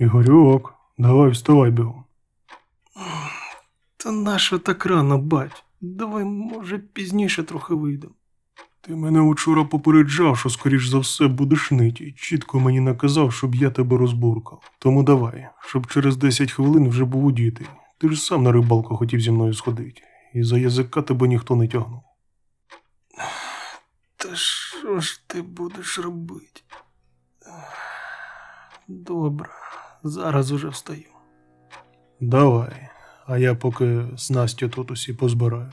Ігорюк, давай вставай бігом. Та нащо так рано, бать? Давай, може, пізніше трохи вийдемо. Ти мене учора попереджав, що скоріш за все будеш нить, і чітко мені наказав, щоб я тебе розбуркав. Тому давай, щоб через 10 хвилин вже був у діти. Ти ж сам на рибалку хотів зі мною сходити, і за язика тебе ніхто не тягнув. Та що ж ти будеш робити? Добре, зараз уже встаю. Давай, а я поки з Настю тут усі позбираю.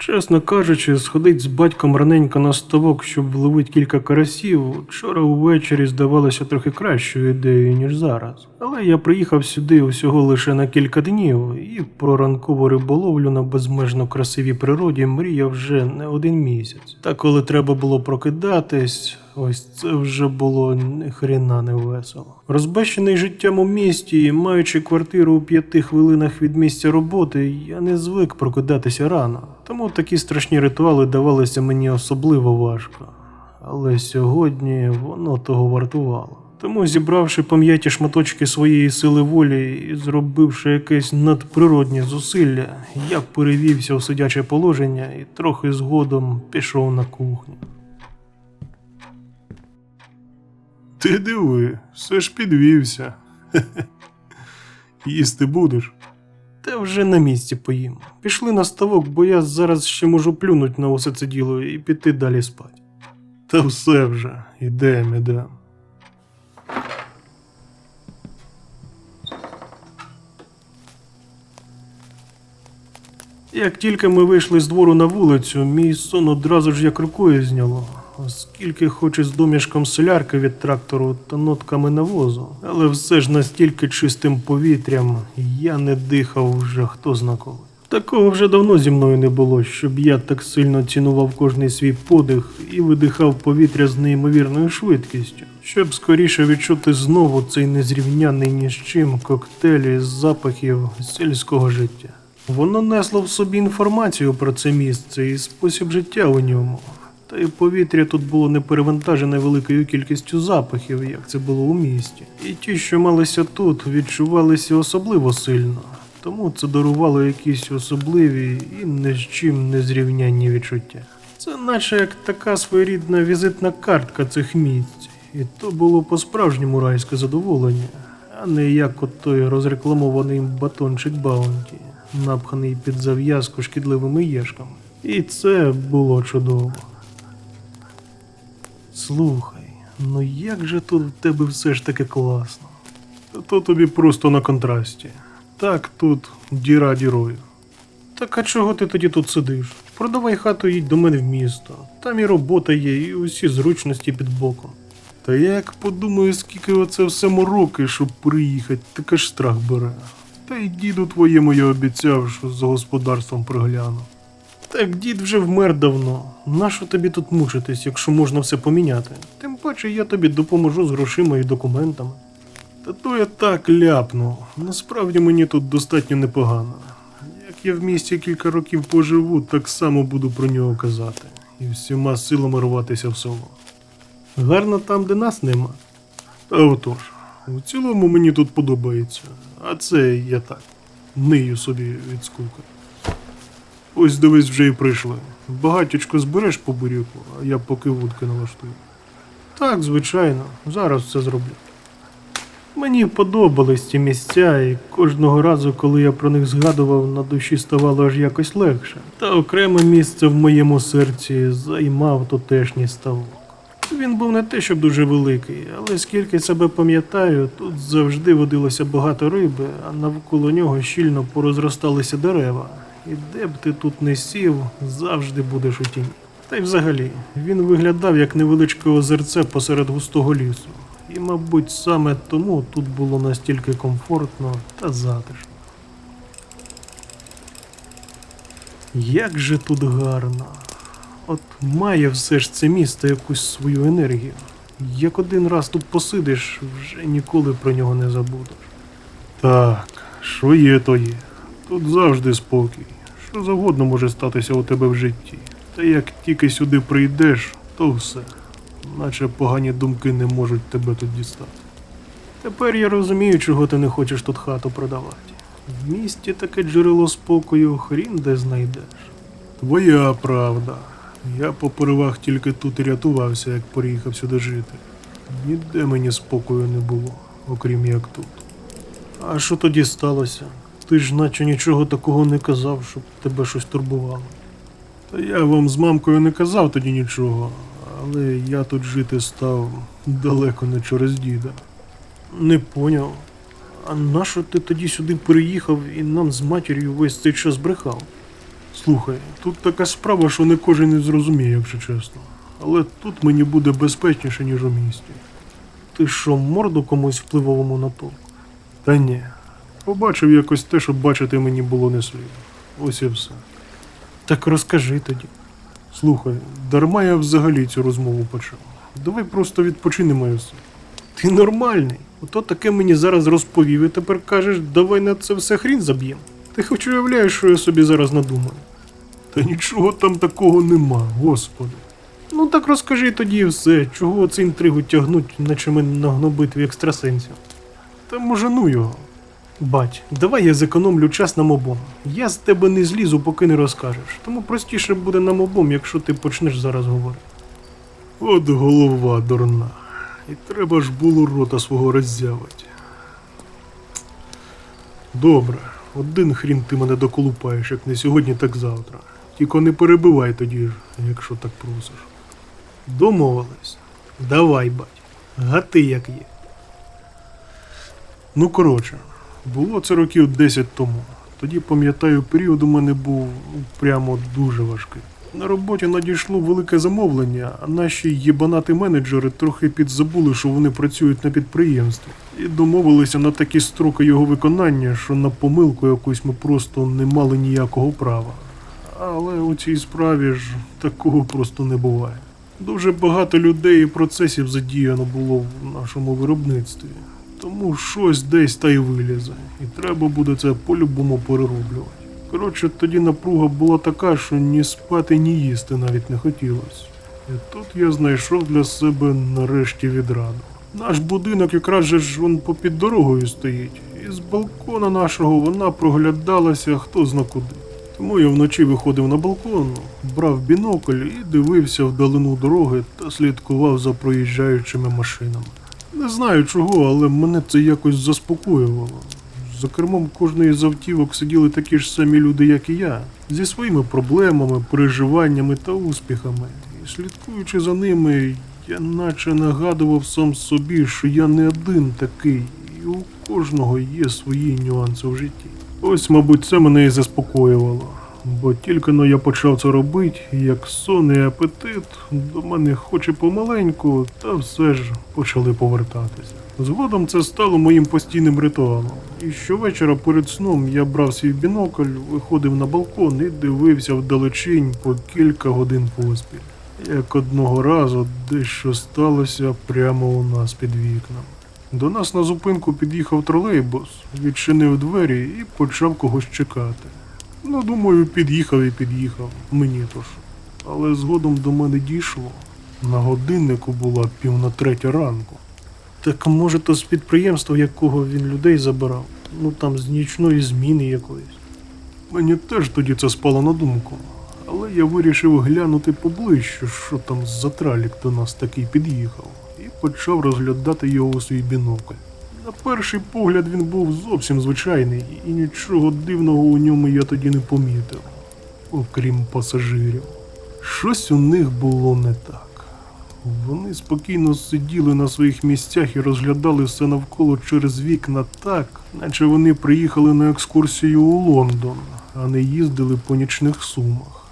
Чесно кажучи, сходить з батьком раненько на ставок, щоб вловити кілька карасів, вчора увечері здавалося трохи кращою ідеєю, ніж зараз. Але я приїхав сюди усього лише на кілька днів, і про ранкову риболовлю на безмежно красивій природі мріяв вже не один місяць. Та коли треба було прокидатись, ось це вже було ні хрена не весело. Розбещений життям у місті, і маючи квартиру у п'яти хвилинах від місця роботи, я не звик прокидатися рано. Тому такі страшні ритуали давалися мені особливо важко. Але сьогодні воно того вартувало. Тому, зібравши пам'яті шматочки своєї сили волі і зробивши якесь надприродні зусилля, я перевівся у сидяче положення і трохи згодом пішов на кухню. Ти диви, все ж підвівся. Їсти будеш? Та вже на місці поїм. Пішли на ставок, бо я зараз ще можу плюнуть на усе це діло і піти далі спать. Та все вже, ідем, ідем. Як тільки ми вийшли з двору на вулицю, мій сон одразу ж як рукою зняло, оскільки хоч і з домішком солярки від трактору та нотками навозу, але все ж настільки чистим повітрям я не дихав вже хто зна. Такого вже давно зі мною не було, щоб я так сильно цінував кожний свій подих і видихав повітря з неймовірною швидкістю, щоб скоріше відчути знову цей незрівняний ні з чим коктейль із запахів сільського життя. Воно несло в собі інформацію про це місце і спосіб життя у ньому. Та й повітря тут було не перевантажене великою кількістю запахів, як це було у місті. І ті, що малися тут, відчувалися особливо сильно. Тому це дарувало якісь особливі і ні з чим не зрівнянні відчуття. Це наче як така своєрідна візитна картка цих місць, і то було по-справжньому райське задоволення, а не як от той розрекламований батончик Баунті, напханий під зав'язку шкідливими єшками. І це було чудово. Слухай, ну як же тут в тебе все ж таки класно. То тобі просто на контрасті. Так тут діра дірою. Так а чого ти тоді тут сидиш? Продавай хату їдь до мене в місто. Там і робота є, і усі зручності під боком. Та я як подумаю, скільки оце все мороки, щоб приїхати, так аж страх бере. Та й діду твоєму я обіцяв, що за господарством пригляну. Так дід вже вмер давно. Нащо тобі тут мучитись, якщо можна все поміняти? Тим паче я тобі допоможу з грошима і документами. Та то я так ляпну. Насправді мені тут достатньо непогано. Як я в місті кілька років поживу, так само буду про нього казати. І всіма силами рватися в село. Гарно там, де нас нема. Та отож, у цілому мені тут подобається. А це я так. Нию собі від. Ось дивись, вже і прийшли. Багатючко збереш по буряку, а я поки вудки налаштую. Так, звичайно, зараз все зроблю. Мені подобались ці місця, і кожного разу, коли я про них згадував, на душі ставало аж якось легше. Та окреме місце в моєму серці займав тутешній ставок. Він був не те, щоб дуже великий, але скільки себе пам'ятаю, тут завжди водилося багато риби, а навколо нього щільно порозросталися дерева. І де б ти тут не сів, завжди будеш у тіні. Та й взагалі, він виглядав як невеличке озерце посеред густого лісу. І, мабуть, саме тому тут було настільки комфортно та затишно. Як же тут гарно. От має все ж це місто якусь свою енергію. Як один раз тут посидиш, вже ніколи про нього не забудеш. Так, що є, то є. Тут завжди спокій. Що завгодно може статися у тебе в житті. Та як тільки сюди прийдеш, то все. наче погані думки не можуть тебе тут дістати. Тепер я розумію, чого ти не хочеш тут хату продавати. В місті таке джерело спокою хрін де знайдеш. Твоя правда. Я по поривах тільки тут і рятувався, як приїхав сюди жити. Ніде мені спокою не було, окрім як тут. А що тоді сталося? Ти ж наче нічого такого не казав, щоб тебе щось турбувало. Та я вам з мамкою не казав тоді нічого, але я тут жити став далеко не через діда. Не поняв. А нащо ти тоді сюди переїхав і нам з матір'ю весь цей час брехав? Слухай, тут така справа, що не кожен і зрозуміє, якщо чесно. Але тут мені буде безпечніше, ніж у місті. Ти що, морду комусь впливовому натовп? Та ні. Побачив якось те, що бачити мені було не слід. Ось і все. Так розкажи тоді. Слухай, дарма я взагалі цю розмову почав. Давай просто відпочинемо і все. Ти нормальний. Ото таке мені зараз розповів, і тепер кажеш, давай на це все хрін заб'єм. Ти хоч уявляєш, що я собі зараз надумаю. Та нічого там такого нема, господи. Ну так розкажи тоді і все, чого оце інтригу тягнуть, наче ми на гнобитві екстрасенсів. Та може ну його. Бать, давай я зекономлю час нам обом. Я з тебе не злізу, поки не розкажеш. Тому простіше буде нам обом, якщо ти почнеш зараз говорити. От голова дурна. І треба ж було рота свого роззявити. Добре, один хрін ти мене доколупаєш, як не сьогодні, так завтра. Тільки не перебивай тоді ж, якщо так просиш. Домовились. Давай, бать. Гати як є. Ну, коротше, було це років 10 тому. Тоді, пам'ятаю, період у мене був ну, прямо дуже важкий. На роботі надійшло велике замовлення, а наші єбанати менеджери трохи підзабули, що вони працюють на підприємстві, і домовилися на такі строки його виконання, що на помилку якусь ми просто не мали ніякого права. Але у цій справі ж такого просто не буває. Дуже багато людей і процесів задіяно було в нашому виробництві. Тому щось десь та й вилізе, і треба буде це по-любому перероблювати. Коротше, тоді напруга була така, що ні спати, ні їсти навіть не хотілося. І тут я знайшов для себе нарешті відраду. Наш будинок якраз же ж он попід дорогою стоїть, і з балкона нашого вона проглядалася хто зна куди. Тому я вночі виходив на балкон, брав бінокль і дивився вдалину дороги та слідкував за проїжджаючими машинами. Не знаю чого, але мене це якось заспокоювало. За кермом кожної з автівок сиділи такі ж самі люди, як і я, зі своїми проблемами, переживаннями та успіхами. І слідкуючи за ними, я наче нагадував сам собі, що я не один такий, і у кожного є свої нюанси в житті. Ось, мабуть, це мене і заспокоювало. Бо тільки но я почав це робити, як сон і апетит до мене хоч і помаленьку, та все ж почали повертатися. Згодом це стало моїм постійним ритуалом. І щовечора перед сном я брав свій бінокль, виходив на балкон і дивився вдалечінь по кілька годин поспіль. Як одного разу дещо сталося прямо у нас під вікном. До нас на зупинку під'їхав тролейбус, відчинив двері і почав когось чекати. Ну, думаю, під'їхав і під'їхав, мені то ж. Але згодом до мене дійшло. На годиннику була пів на третя ранку. Так може то з підприємства, якого він людей забирав, ну там з нічної зміни якоїсь. Мені теж тоді це спало на думку, але я вирішив глянути поближче, що там за тралік до нас такий під'їхав, і почав розглядати його у свій бінокль. На перший погляд він був зовсім звичайний, і нічого дивного у ньому я тоді не помітив, окрім пасажирів. Щось у них було не так. Вони спокійно сиділи на своїх місцях і розглядали все навколо через вікна так, наче вони приїхали на екскурсію у Лондон, а не їздили по нічних сумах.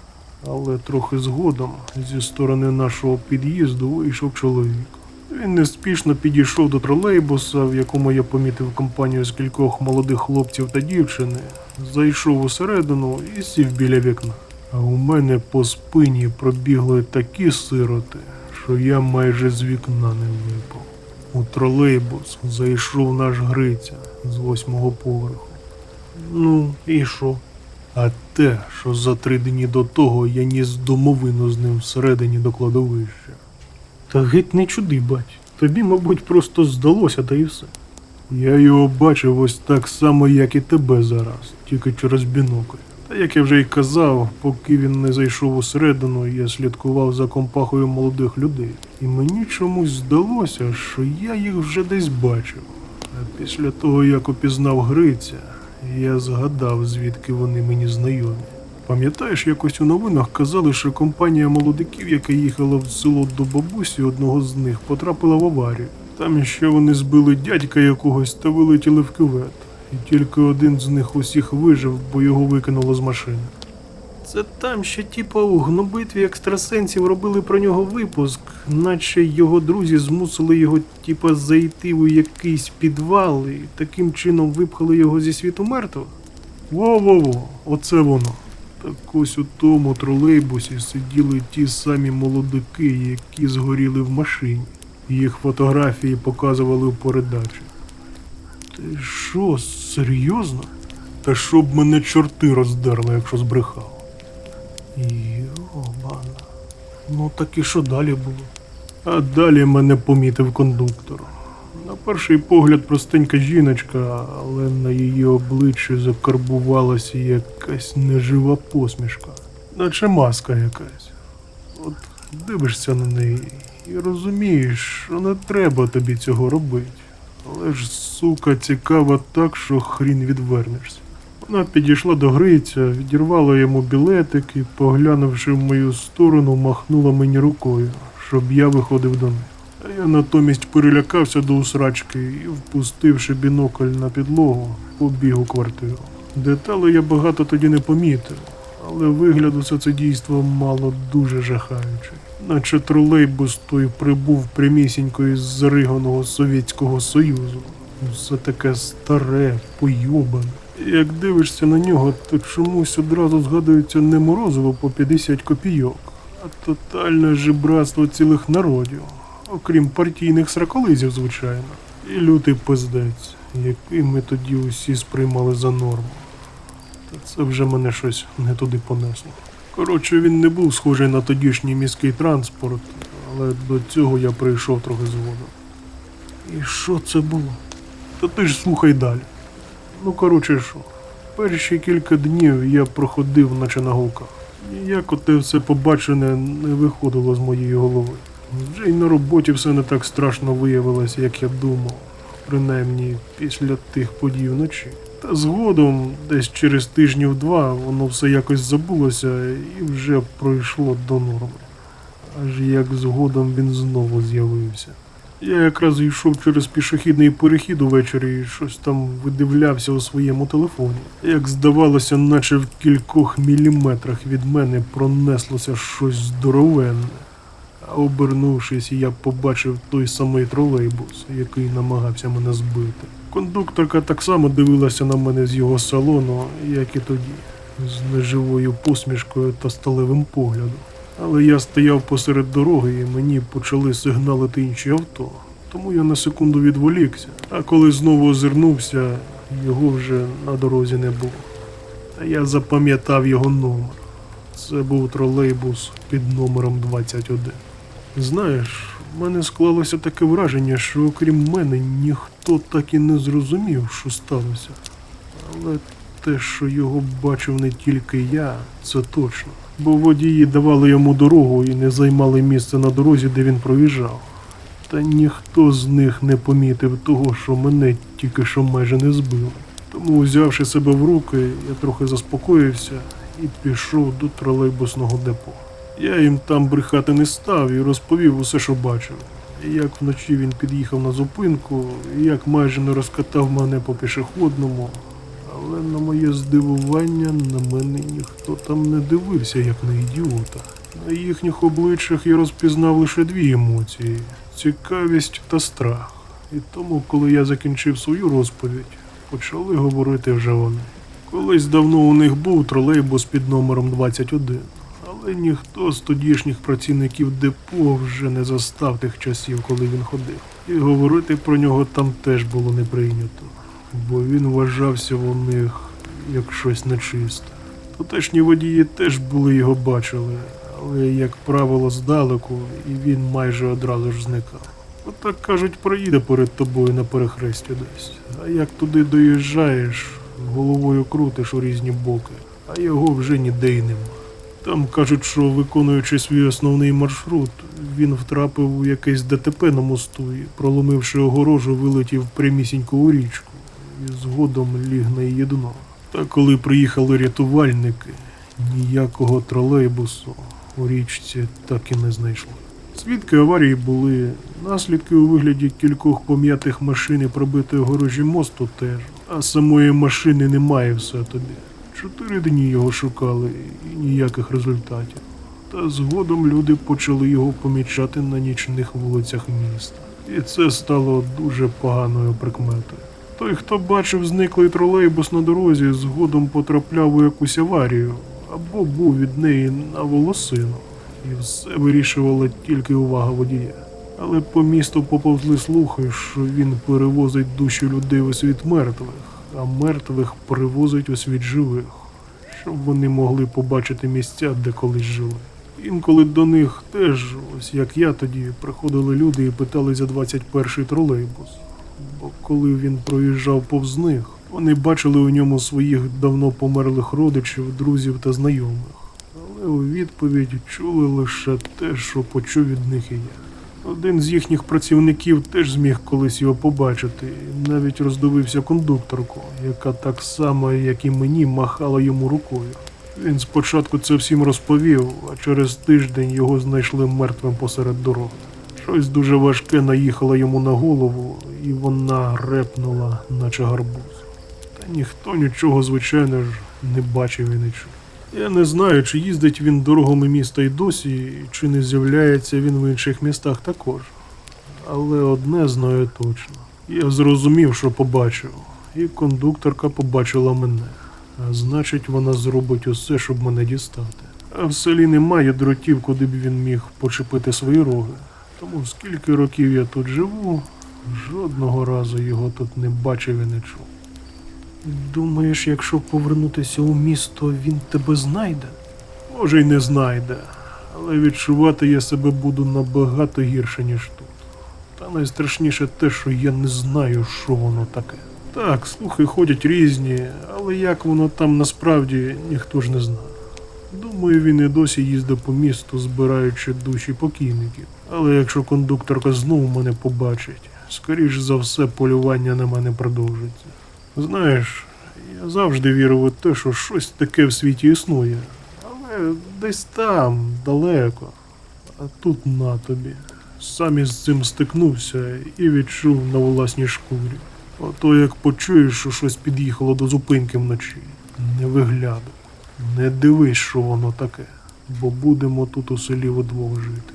Але трохи згодом зі сторони нашого під'їзду вийшов чоловік. Він неспішно підійшов до тролейбуса, в якому я помітив компанію з кількох молодих хлопців та дівчини, зайшов усередину і сів біля вікна. А у мене по спині пробігли такі сироти, що я майже з вікна не випав. У тролейбус зайшов наш Гриця з восьмого поверху. Ну, і що? А те, що за три дні до того я ніс домовину з ним всередині до кладовища. Та геть не чуди, бать. Тобі, мабуть, просто здалося, та і все. Я його бачив ось так само, як і тебе зараз, тільки через бінокль. Та як я вже й казав, поки він не зайшов усередину, я слідкував за компахою молодих людей. І мені чомусь здалося, що я їх вже десь бачив. А після того, як опізнав Гриця, я згадав, звідки вони мені знайомі. Пам'ятаєш, якось у новинах казали, що компанія молодиків, яка їхала в село до бабусі, одного з них потрапила в аварію. Там ще вони збили дядька якогось та вилетіли в кювет. І тільки один з них усіх вижив, бо його викинуло з машини. Це там ще типа у гнобитві екстрасенсів робили про нього випуск, наче його друзі змусили його типа зайти у якийсь підвал і таким чином випхали його зі світу мертвих. Во-во-во, оце воно. Так ось у тому тролейбусі сиділи ті самі молодики, які згоріли в машині. Їх фотографії показували в передачі. Ти що, серйозно? Та щоб мене чорти роздерли, якщо збрехав. Йобана. Ну так і що далі було? А далі мене помітив кондуктор. Перший погляд простенька жіночка, але на її обличчі закарбувалася якась нежива посмішка, наче маска якась. От дивишся на неї і розумієш, що не треба тобі цього робити. Але ж, сука, цікава так, що хрін відвернешся. Вона підійшла до Гриця, відірвала йому білетик і, поглянувши в мою сторону, махнула мені рукою, щоб я виходив до них. А я натомість перелякався до усрачки і, впустивши бінокль на підлогу, побіг у квартиру. Деталей я багато тоді не помітив, але вигляд усе це дійство мало дуже жахаючий. Наче тролейбус той прибув прямісінько із зариганого Совєтського Союзу. Все таке старе, пойобане. Як дивишся на нього, то чомусь одразу згадується не морозиво по 50 копійок, а тотальне жебратство цілих народів, окрім партійних сраколизів, звичайно, і лютий пиздець, який ми тоді усі сприймали за норму. Та це вже мене щось не туди понесло. Коротше, він не був схожий на тодішній міський транспорт, але до цього я прийшов трохи згодом. І що це було? Та ти ж слухай далі. Ну, коротше, що, перші кілька днів я проходив, наче на голках. Ніяк оте все побачене не виходило з моєї голови. Вже й на роботі все не так страшно виявилося, як я думав, принаймні після тих подій вночі. Та згодом, десь через тижнів два, воно все якось забулося і вже пройшло до норми. Аж як згодом він знову з'явився. Я якраз йшов через пішохідний перехід увечері і щось там видивлявся у своєму телефоні. Як здавалося, наче в кількох міліметрах від мене пронеслося щось здоровенне. Обернувшись, я побачив той самий тролейбус, який намагався мене збити. Кондукторка так само дивилася на мене з його салону, як і тоді, з неживою посмішкою та сталевим поглядом. Але я стояв посеред дороги і мені почали сигналити інші авто. Тому я на секунду відволікся, а коли знову озирнувся, його вже на дорозі не було. Та я запам'ятав його номер. Це був тролейбус під номером 21. Знаєш, в мене склалося таке враження, що окрім мене ніхто так і не зрозумів, що сталося. Але те, що його бачив не тільки я, це точно. Бо водії давали йому дорогу і не займали місце на дорозі, де він проїжджав. Та ніхто з них не помітив того, що мене тільки що майже не збили. Тому, взявши себе в руки, я трохи заспокоївся і пішов до тролейбусного депо. Я їм там брехати не став і розповів усе, що бачив. Як вночі він під'їхав на зупинку, як майже не розкатав мене по пішохідному. Але на моє здивування на мене ніхто там не дивився, як на ідіота. На їхніх обличчях я розпізнав лише дві емоції цікавість та страх. І тому, коли я закінчив свою розповідь, почали говорити вже вони. Колись давно у них був тролейбус під номером 21, але ніхто з тодішніх працівників депо вже не застав тих часів, коли він ходив. І говорити про нього там теж було не прийнято, бо він вважався у них як щось нечисте. Тутешні водії теж були його бачили, але, як правило, здалеку, і він майже одразу ж зникав. Отак кажуть, проїде перед тобою на перехресті десь. А як туди доїжджаєш, головою крутиш у різні боки, а його вже ніде й нема. Там кажуть, що виконуючи свій основний маршрут, він втрапив у якесь ДТП на мосту і, проломивши огорожу, вилетів прямісінько у річку і згодом ліг на її дно. Та коли приїхали рятувальники, ніякого тролейбусу у річці так і не знайшли. Свідки аварії були, наслідки у вигляді кількох пом'ятих машин і пробитої огорожі мосту теж, а самої машини немає все тобі. Чотири дні його шукали і ніяких результатів. Та згодом люди почали його помічати на нічних вулицях міста. І це стало дуже поганою прикметою. Той, хто бачив зниклий тролейбус на дорозі, згодом потрапляв у якусь аварію або був від неї на волосину, і все вирішувала тільки увага водія. Але по місту поповзли слухи, що він перевозить душі людей у світ мертвих, а мертвих перевозить у світ живих, щоб вони могли побачити місця, де колись жили. Інколи до них теж, ось як я тоді, приходили люди і питали за 21-й тролейбус. Бо коли він проїжджав повз них, вони бачили у ньому своїх давно померлих родичів, друзів та знайомих. Але у відповідь чули лише те, що почув від них і я. Один з їхніх працівників теж зміг колись його побачити, навіть роздивився кондукторку, яка так само, як і мені, махала йому рукою. Він спочатку це всім розповів, а через тиждень його знайшли мертвим посеред дороги. Щось дуже важке наїхало йому на голову, і вона репнула, наче гарбуз. Та ніхто нічого, звичайно ж, не бачив і не чув. Я не знаю, чи їздить він дорогами міста й досі, чи не з'являється він в інших містах також. Але одне знаю точно. Я зрозумів, що побачив, і кондукторка побачила мене. А значить, вона зробить усе, щоб мене дістати. А в селі немає дротів, куди б він міг почепити свої роги. Тому скільки років я тут живу, жодного разу його тут не бачив і не чув. Думаєш, якщо повернутися у місто, він тебе знайде? Може, й не знайде, але відчувати я себе буду набагато гірше, ніж тут. Та найстрашніше те, що я не знаю, що воно таке. Так, слухи ходять різні, але як воно там насправді ніхто ж не знає. Думаю, він і досі їздить по місту, збираючи душі покійників. Але якщо кондукторка знову мене побачить, скоріш за все полювання на мене продовжиться. Знаєш, я завжди вірив у те, що щось таке в світі існує. Але десь там, далеко. А тут на тобі. Сам із цим стикнувся і відчув на власній шкурі. Ото як почуєш, що щось під'їхало до зупинки вночі. Не виглядуй, не дивись, що воно таке, бо будемо тут у селі вдвох жити.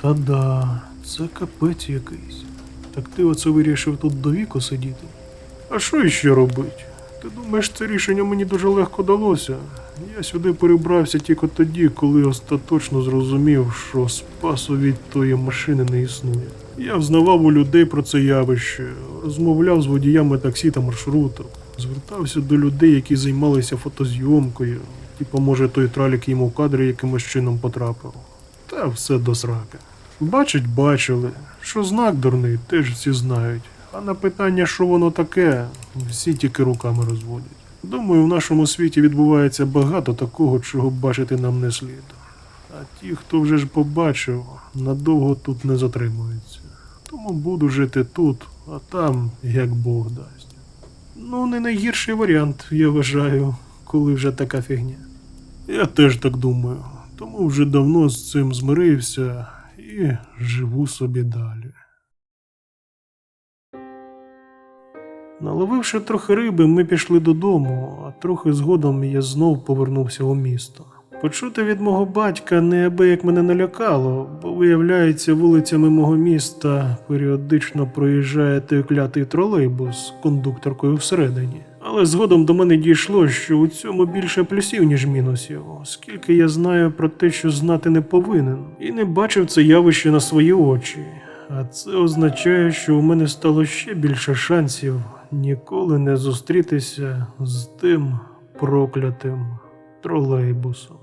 Та да, це капець якийсь. Так ти оце вирішив тут до віку сидіти? А що іще робить? Ти думаєш, це рішення мені дуже легко далося? Я сюди перебрався тільки тоді, коли остаточно зрозумів, що спасу від тої машини не існує. Я взнавав у людей про це явище, розмовляв з водіями таксі та маршруток, звертався до людей, які займалися фотозйомкою, типу, може, той тралік йому в кадри якимось чином потрапив. Та все до сраки. Бачить, бачили, що знак дурний, теж всі знають. А на питання, що воно таке, всі тільки руками розводять. Думаю, в нашому світі відбувається багато такого, чого бачити нам не слід. А ті, хто вже ж побачив, надовго тут не затримуються. Тому буду жити тут, а там як Бог дасть. Ну, не найгірший варіант, я вважаю, коли вже така фігня. Я теж так думаю, тому вже давно з цим змирився і живу собі далі. Наловивши трохи риби, ми пішли додому, а трохи згодом я знов повернувся у місто. Почути від мого батька неабияк мене налякало, бо, виявляється, вулицями мого міста періодично проїжджає той клятий тролейбус з кондукторкою всередині. Але згодом до мене дійшло, що у цьому більше плюсів, ніж мінусів, оскільки я знаю про те, що знати не повинен, і не бачив це явище на свої очі. А це означає, що у мене стало ще більше шансів ніколи не зустрітися з тим проклятим тролейбусом.